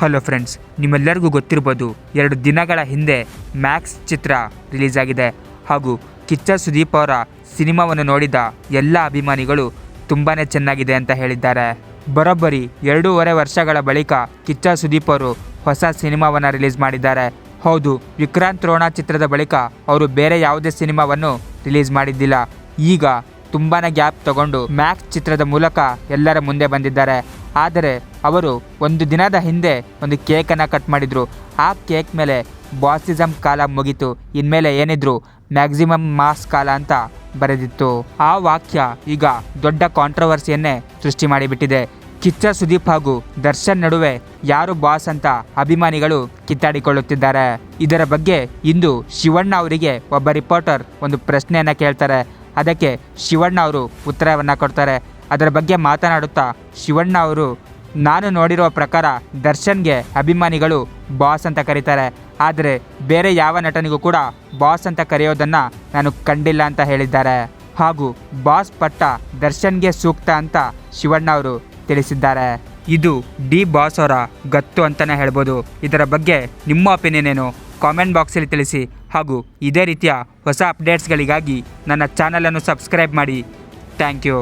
Hello friends, ನಿಮ್ಮೆಲ್ಲರಿಗೂ ಗೊತ್ತಿರ್ಬೋದು ಎರಡು ದಿನಗಳ ಹಿಂದೆ ಮ್ಯಾಕ್ಸ್ ಚಿತ್ರ ರಿಲೀಸ್ ಆಗಿದೆ ಹಾಗೂ ಕಿಚ್ಚ ಸುದೀಪ್ ಅವರ ಸಿನಿಮಾವನ್ನು ನೋಡಿದ ಎಲ್ಲ ಅಭಿಮಾನಿಗಳು ತುಂಬಾ ಚೆನ್ನಾಗಿದೆ ಅಂತ ಹೇಳಿದ್ದಾರೆ. ಬರೋಬ್ಬರಿ ಎರಡೂವರೆ ವರ್ಷಗಳ ಬಳಿಕ ಕಿಚ್ಚ ಸುದೀಪ್ ಅವರು ಹೊಸ ಸಿನಿಮಾವನ್ನು ರಿಲೀಸ್ ಮಾಡಿದ್ದಾರೆ. ಹೌದು, ವಿಕ್ರಾಂತ್ ರೋಣ ಚಿತ್ರದ ಬಳಿಕ ಅವರು ಬೇರೆ ಯಾವುದೇ ಸಿನಿಮಾವನ್ನು ರಿಲೀಸ್ ಮಾಡಿದ್ದಿಲ್ಲ. ಈಗ ತುಂಬಾ ಗ್ಯಾಪ್ ತಗೊಂಡು ಮ್ಯಾಕ್ಸ್ ಚಿತ್ರದ ಮೂಲಕ ಎಲ್ಲರ ಮುಂದೆ ಬಂದಿದ್ದಾರೆ. ಆದರೆ ಅವರು ಒಂದು ದಿನದ ಹಿಂದೆ ಒಂದು ಕೇಕನ್ನು ಕಟ್ ಮಾಡಿದರು. ಆ ಕೇಕ್ ಮೇಲೆ ಬಾಸಿಸಮ್ ಕಾಲ ಮುಗೀತು. ಇನ್ಮೇಲೆ ಏನಿದ್ರು? ಮ್ಯಾಕ್ಸಿಮಮ್ ಮಾಸ್ ಕಾಲ ಅಂತ ಬರೆದಿತ್ತು. ಆ ವಾಕ್ಯ ಈಗ ದೊಡ್ಡ ಕಾಂಟ್ರವರ್ಸಿಯನ್ನೇ ಸೃಷ್ಟಿ ಮಾಡಿಬಿಟ್ಟಿದೆ. ಕಿಚ್ಚ ಸುದೀಪ್ ಹಾಗೂ ದರ್ಶನ್ ನಡುವೆ ಯಾರು ಬಾಸ್ ಅಂತ ಅಭಿಮಾನಿಗಳು ಕಿತ್ತಾಡಿಕೊಳ್ಳುತ್ತಿದ್ದಾರೆ. ಇದರ ಬಗ್ಗೆ ಇಂದು ಶಿವಣ್ಣ ಅವರಿಗೆ ಒಬ್ಬ ರಿಪೋರ್ಟರ್ ಒಂದು ಪ್ರಶ್ನೆಯನ್ನು ಕೇಳ್ತಾರೆ. ಅದಕ್ಕೆ ಶಿವಣ್ಣ ಅವರು ಉತ್ತರವನ್ನು ಕೊಡ್ತಾರೆ. ಅದರ ಬಗ್ಗೆ ಮಾತನಾಡುತ್ತಾ ಶಿವಣ್ಣ ಅವರು, ನಾನು ನೋಡಿರುವ ಪ್ರಕಾರ ದರ್ಶನ್ಗೆ ಅಭಿಮಾನಿಗಳು ಬಾಸ್ ಅಂತ ಕರೀತಾರೆ. ಆದರೆ ಬೇರೆ ಯಾವ ನಟನಿಗೂ ಕೂಡ ಬಾಸ್ ಅಂತ ಕರೆಯೋದನ್ನು ನಾನು ಕಂಡಿಲ್ಲ ಅಂತ ಹೇಳಿದ್ದಾರೆ. ಹಾಗೂ ಬಾಸ್ ಪಟ್ಟ ದರ್ಶನ್ಗೆ ಸೂಕ್ತ ಅಂತ ಶಿವಣ್ಣ ಅವರು ತಿಳಿಸಿದ್ದಾರೆ. ಇದು ಡಿ ಬಾಸ್ ಅವರ ಗತ್ತು ಅಂತಲೇ ಹೇಳ್ಬೋದು. ಇದರ ಬಗ್ಗೆ ನಿಮ್ಮ ಒಪಿನಿಯನ್ ಏನು? ಕಾಮೆಂಟ್ ಬಾಕ್ಸಲ್ಲಿ ತಿಳಿಸಿ. ಹಾಗೂ ಇದೇ ರೀತಿಯ ಹೊಸ ಅಪ್ಡೇಟ್ಸ್ಗಳಿಗಾಗಿ ನನ್ನ ಚಾನಲನ್ನು ಸಬ್ಸ್ಕ್ರೈಬ್ ಮಾಡಿ. Thank you.